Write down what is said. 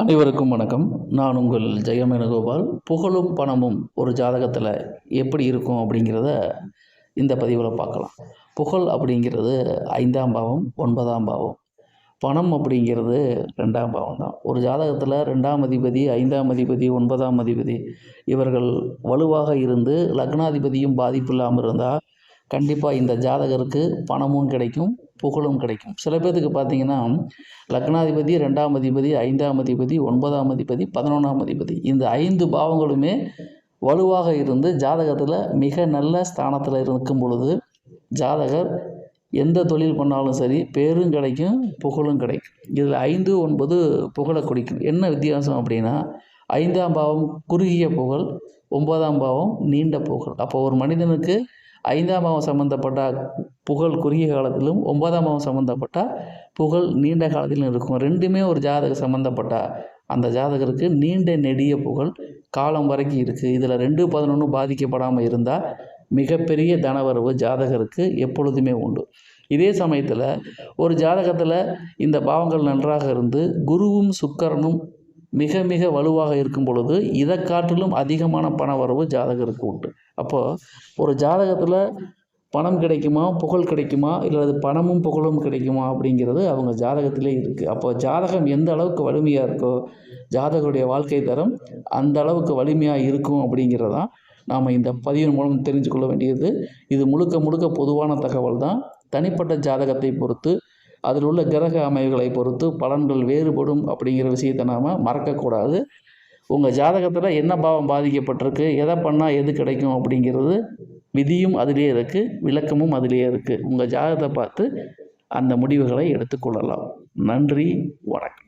அனைவருக்கும் வணக்கம். நான் உங்கள் ஜெயமேனுகோபால். புகழும் பணமும் ஒரு ஜாதகத்தில் எப்படி இருக்கும் அப்படிங்கிறத இந்த பதிவில் பார்க்கலாம். புகழ் அப்படிங்கிறது ஐந்தாம் பாவம் ஒன்பதாம் பாவம். பணம் அப்படிங்கிறது ரெண்டாம் பாவம் தான். ஒரு ஜாதகத்தில் ரெண்டாம் அதிபதி ஐந்தாம் அதிபதி ஒன்பதாம் அதிபதி இவர்கள் வலுவாக இருந்து லக்னாதிபதியும் பாதிப்பு இல்லாமல் இருந்தால் கண்டிப்பாக இந்த ஜாதகருக்கு பணமும் கிடைக்கும் புகழும் கிடைக்கும். சில பேர்த்துக்கு பார்த்தீங்கன்னா லக்னாதிபதி ரெண்டாம் அதிபதி ஐந்தாம் அதிபதி ஒன்பதாம் அதிபதி பதினொன்றாம் அதிபதி இந்த ஐந்து பாவங்களுமே வலுவாக இருந்து ஜாதகத்தில் மிக நல்ல ஸ்தானத்தில் இருக்கும் பொழுது ஜாதகர் எந்த தொழில் பண்ணாலும் சரி பேரும் கிடைக்கும் புகழும் கிடைக்கும். இதில் ஐந்து ஒன்பது புகழை குடிக்கும் என்ன வித்தியாசம் அப்படின்னா ஐந்தாம் பாவம் குறுகிய புகழ் ஒன்பதாம் பாவம் நீண்ட புகழ். அப்போ ஒரு மனிதனுக்கு ஐந்தாம் பாவம் சம்மந்தப்பட்ட புகழ் குறுகிய காலத்திலும் ஒன்பதாம் பாவம் சம்மந்தப்பட்ட புகழ் நீண்ட காலத்திலும் இருக்கும். ரெண்டுமே ஒரு ஜாதக சம்மந்தப்பட்ட அந்த ஜாதகருக்கு நீண்ட நெடிய புகழ் காலம் வரைக்கும் இருக்குது இதில் ரெண்டு பதினொன்று பாதிக்கப்படாமல் இருந்தால் மிகப்பெரிய தனவரவு ஜாதகருக்கு எப்பொழுதுமே உண்டு. இதே சமயத்தில் ஒரு ஜாதகத்தில் இந்த பாவங்கள் நன்றாக இருந்து குருவும் சுக்கரனும் மிக மிக வலுவாக இருக்கும் பொழுது இதை காட்டிலும் அதிகமான பண வரவு ஜாதகருக்கு உண்டு. அப்போது ஒரு ஜாதகத்தில் பணம் கிடைக்குமா புகழ் கிடைக்குமா இல்லை அது பணமும் புகழும் கிடைக்குமா அப்படிங்கிறது அவங்க ஜாதகத்திலே இருக்குது அப்போ ஜாதகம் எந்த அளவுக்கு வலிமையாக இருக்கோ ஜாதகருடைய வாழ்க்கை தரம் அந்த அளவுக்கு வலிமையாக இருக்கும் அப்படிங்கிறதான் நாம் இந்த பதிவின் மூலம் தெரிஞ்சு கொள்ள வேண்டியது. இது முழுக்க முழுக்க பொதுவான தகவல் தான் தனிப்பட்ட ஜாதகத்தை பொறுத்து அதில் உள்ள கிரக அமைவுகளை பொறுத்து பலன்கள் வேறுபடும் அப்படிங்கிற விஷயத்தை நாம் மறக்கக்கூடாது. உங்கள் ஜாதகத்தில் என்ன பாவம் பாதிக்கப்பட்டிருக்கு எதை பண்ணால் எது கிடைக்கும் அப்படிங்கிறது விதியும் அதிலே இருக்குது விளக்கமும் அதிலே இருக்குது உங்கள் ஜாதகத்தை பார்த்து அந்த முடிவுகளை எடுத்துக்கொள்ளலாம். நன்றி வணக்கம்.